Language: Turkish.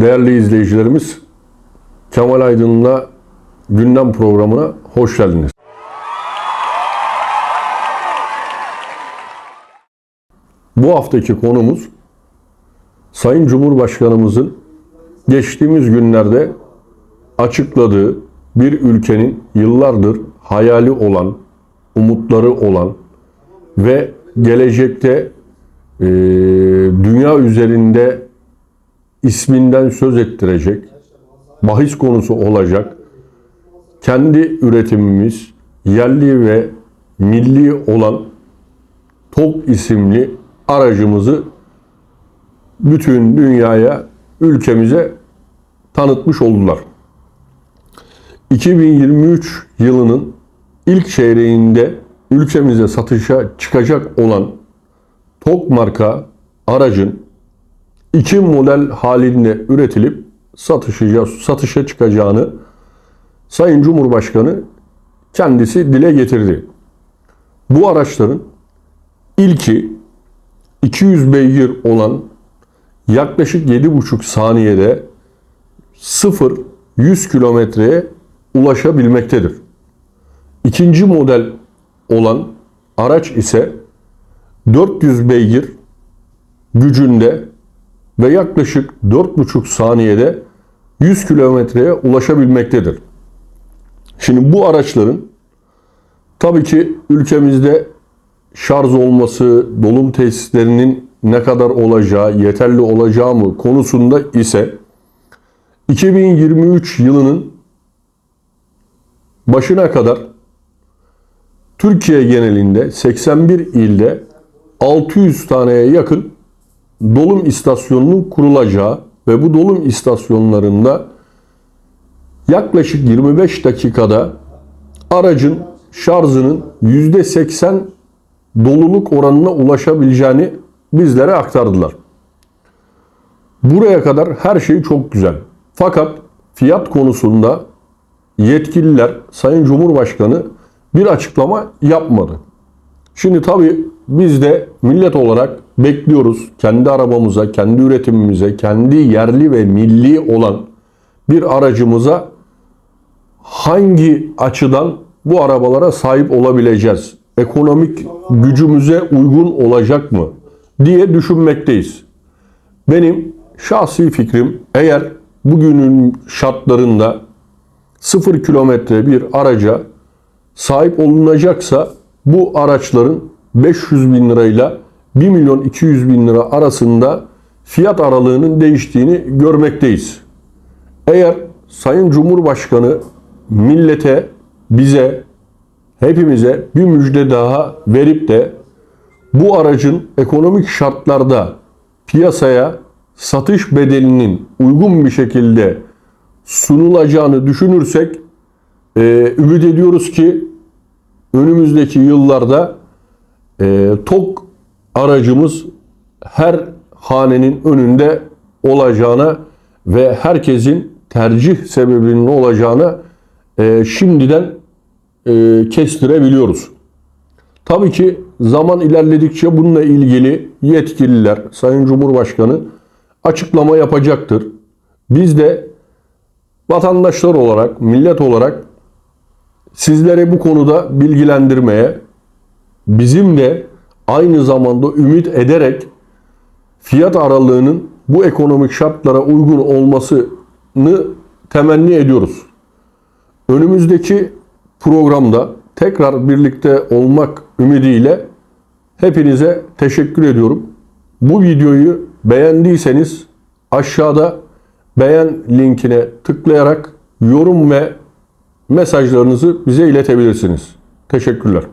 Değerli izleyicilerimiz, Kemal Aydın'la gündem programına hoş geldiniz. Bu haftaki konumuz Sayın Cumhurbaşkanımızın geçtiğimiz günlerde açıkladığı bir ülkenin yıllardır hayali olan, umutları olan ve gelecekte e, dünya üzerinde isminden söz ettirecek, bahis konusu olacak, kendi üretimimiz yerli ve milli olan TOG isimli aracımızı bütün dünyaya, ülkemize tanıtmış oldular. 2023 yılının ilk çeyreğinde ülkemize satışa çıkacak olan TOG marka aracın iki model halinde üretilip satışa, satışa çıkacağını Sayın Cumhurbaşkanı kendisi dile getirdi. Bu araçların ilki 200 beygir olan yaklaşık 7,5 saniyede 0-100 kilometreye ulaşabilmektedir. İkinci model olan araç ise 400 beygir gücünde ve yaklaşık 4,5 saniyede 100 kilometreye ulaşabilmektedir. Şimdi bu araçların tabii ki ülkemizde şarj olması, dolum tesislerinin ne kadar olacağı, yeterli olacağı mı konusunda ise 2023 yılının başına kadar Türkiye genelinde 81 ilde 600 taneye yakın dolum istasyonunun kurulacağı ve bu dolum istasyonlarında yaklaşık 25 dakikada aracın şarjının %80 doluluk oranına ulaşabileceğini bizlere aktardılar. Buraya kadar her şey çok güzel. Fakat fiyat konusunda yetkililer Sayın Cumhurbaşkanı bir açıklama yapmadı. Şimdi tabii biz de millet olarak bekliyoruz. Kendi arabamıza, kendi üretimimize, kendi yerli ve milli olan bir aracımıza hangi açıdan bu arabalara sahip olabileceğiz? Ekonomik gücümüze uygun olacak mı? diye düşünmekteyiz. Benim şahsi fikrim eğer bugünün şartlarında 0 kilometre bir araca sahip olunacaksa bu araçların 500 bin lirayla 1 milyon 200 bin lira arasında fiyat aralığının değiştiğini görmekteyiz. Eğer Sayın Cumhurbaşkanı millete, bize, hepimize bir müjde daha verip de bu aracın ekonomik şartlarda piyasaya satış bedelinin uygun bir şekilde sunulacağını düşünürsek e, ümit ediyoruz ki önümüzdeki yıllarda e, TOK aracımız her hanenin önünde olacağına ve herkesin tercih sebebinin olacağına e, şimdiden e, kestirebiliyoruz. Tabii ki zaman ilerledikçe bununla ilgili yetkililer, Sayın Cumhurbaşkanı açıklama yapacaktır. Biz de vatandaşlar olarak, millet olarak sizlere bu konuda bilgilendirmeye, bizim de aynı zamanda ümit ederek fiyat aralığının bu ekonomik şartlara uygun olmasını temenni ediyoruz. Önümüzdeki programda tekrar birlikte olmak ümidiyle hepinize teşekkür ediyorum. Bu videoyu beğendiyseniz aşağıda beğen linkine tıklayarak yorum ve mesajlarınızı bize iletebilirsiniz. Teşekkürler.